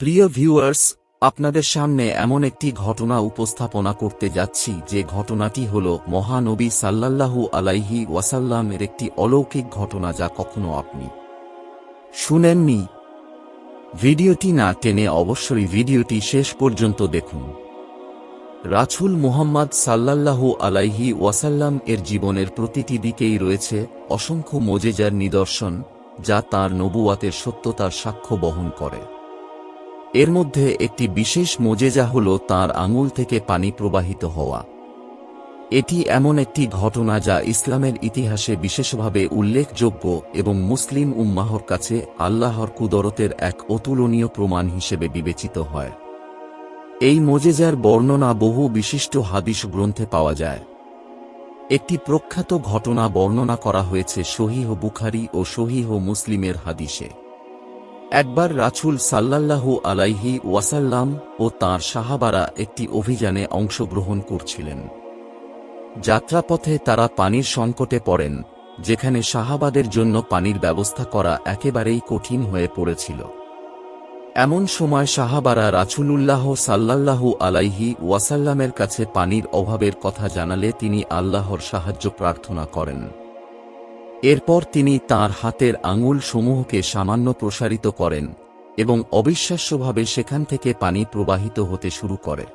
প্রিয় ভিউয়ার্স, আপনাদের সামনে এমন একটি ঘটনা উপস্থাপনা করতে যাচ্ছি যে ঘটনাটি হল মহানবী সাল্লাল্লাহু আলাইহি ওয়াসাল্লামের একটি অলৌকিক ঘটনা যা কখনো আপনি শুনেননি। ভিডিওটি না টেনে অবশ্যই ভিডিওটি শেষ পর্যন্ত দেখুন। রাছুল মুহাম্মদ সাল্লাল্লাহু আলাইহি ওয়াসাল্লাম এর জীবনের প্রতিটি দিকেই রয়েছে অসংখ্য মোজেজার নিদর্শন যা তার নবুয়াতের সত্যতার সাক্ষ্য বহন করে। এর মধ্যে একটি বিশেষ মোজেজা হল তার আঙুল থেকে পানি প্রবাহিত হওয়া। এটি এমন একটি ঘটনা যা ইসলামের ইতিহাসে বিশেষভাবে উল্লেখযোগ্য এবং মুসলিম উম্মাহর কাছে আল্লাহর কুদরতের এক অতুলনীয় প্রমাণ হিসেবে বিবেচিত হয়। এই মোজেজার বর্ণনা বহু বিশিষ্ট হাদিস গ্রন্থে পাওয়া যায়। একটি প্রখ্যাত ঘটনা বর্ণনা করা হয়েছে সহিহ বুখারি ও সহিহ মুসলিমের হাদিসে। একবার রাছুল সাল্লাল্লাহু আলাইহি ওয়াসাল্লাম ও তাঁর সাহাবারা একটি অভিযানে অংশগ্রহণ করছিলেন। যাত্রাপথে তারা পানির সংকটে পড়েন, যেখানে সাহাবাদের জন্য পানির ব্যবস্থা করা একেবারেই কঠিন হয়ে পড়েছিল। এমন সময় সাহাবারা রাছুলুল্লাহ সাল্লাল্লাহু আলাইহি ওয়াসাল্লামের কাছে পানির অভাবের কথা জানালে তিনি আল্লাহর সাহায্য প্রার্থনা করেন। এরপর তিনি তার হাতের আঙুল সমূহকে সামান্য প্রসারিত করেন এবং অবিশ্বাস্যভাবে সেখান থেকে পানি প্রবাহিত হতে শুরু করে।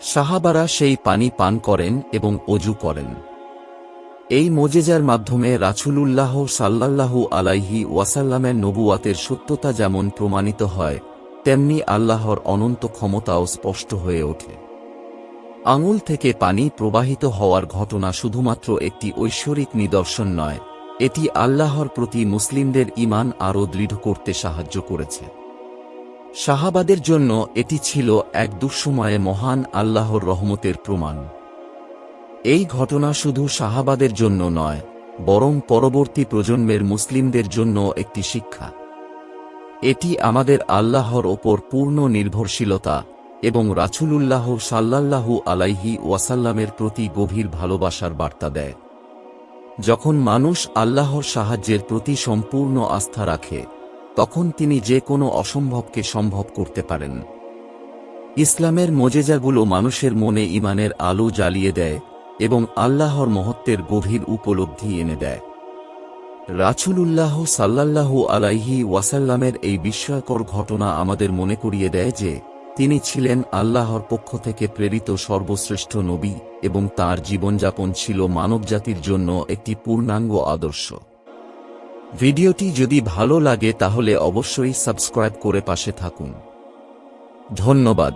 সাহাবারা সেই পানি পান করেন এবং অজু করেন। এই মোজেজার মাধ্যমে রাছুলুল্লাহ সাল্লাল্লাহু আলাইহি ওয়াসাল্লামের নবুয়াতের সত্যতা যেমন প্রমাণিত হয়, তেমনি আল্লাহর অনন্ত ক্ষমতাও স্পষ্ট হয়ে ওঠে। আঙুল থেকে পানি প্রবাহিত হওয়ার ঘটনা শুধুমাত্র একটি ঐশ্বরিক নিদর্শন নয়, এটি আল্লাহর প্রতি মুসলিমদের ইমান আরও দৃঢ় করতে সাহায্য করেছে। সাহাবাদের জন্য এটি ছিল এক দুঃসময়ে মহান আল্লাহর রহমতের প্রমাণ। এই ঘটনা শুধু সাহাবাদের জন্য নয়, বরং পরবর্তী প্রজন্মের মুসলিমদের জন্য একটি শিক্ষা। এটি আমাদের আল্লাহর ওপর পূর্ণ নির্ভরশীলতা এবং রাছুলুল্লাহ সাল্লাল্লাহু আলাইহি ওয়াসাল্লামের প্রতি গভীর ভালোবাসার বার্তা দেয়। যখন মানুষ আল্লাহর সাহায্যের প্রতি সম্পূর্ণ আস্থা রাখে, তখন তিনি যে কোনো অসম্ভবকে সম্ভব করতে পারেন। ইসলামের মোজেজাগুলো মানুষের মনে ইমানের আলো জ্বালিয়ে দেয় এবং আল্লাহর মহত্বের গভীর উপলব্ধি এনে দেয়। রাছুলুল্লাহ সাল্লাল্লাহু আলাইহি ওয়াসাল্লামের এই বিস্ময়কর ঘটনা আমাদের মনে করিয়ে দেয় যে তিনি ছিলেন আল্লাহর পক্ষ থেকে প্রেরিত সর্বশ্রেষ্ঠ নবী এবং তার জীবনযাপন ছিল মানবজাতির জন্য একটি পূর্ণাঙ্গ আদর্শ। ভিডিওটি যদি ভালো লাগে তাহলে অবশ্যই সাবস্ক্রাইব করে পাশে থাকুন। ধন্যবাদ।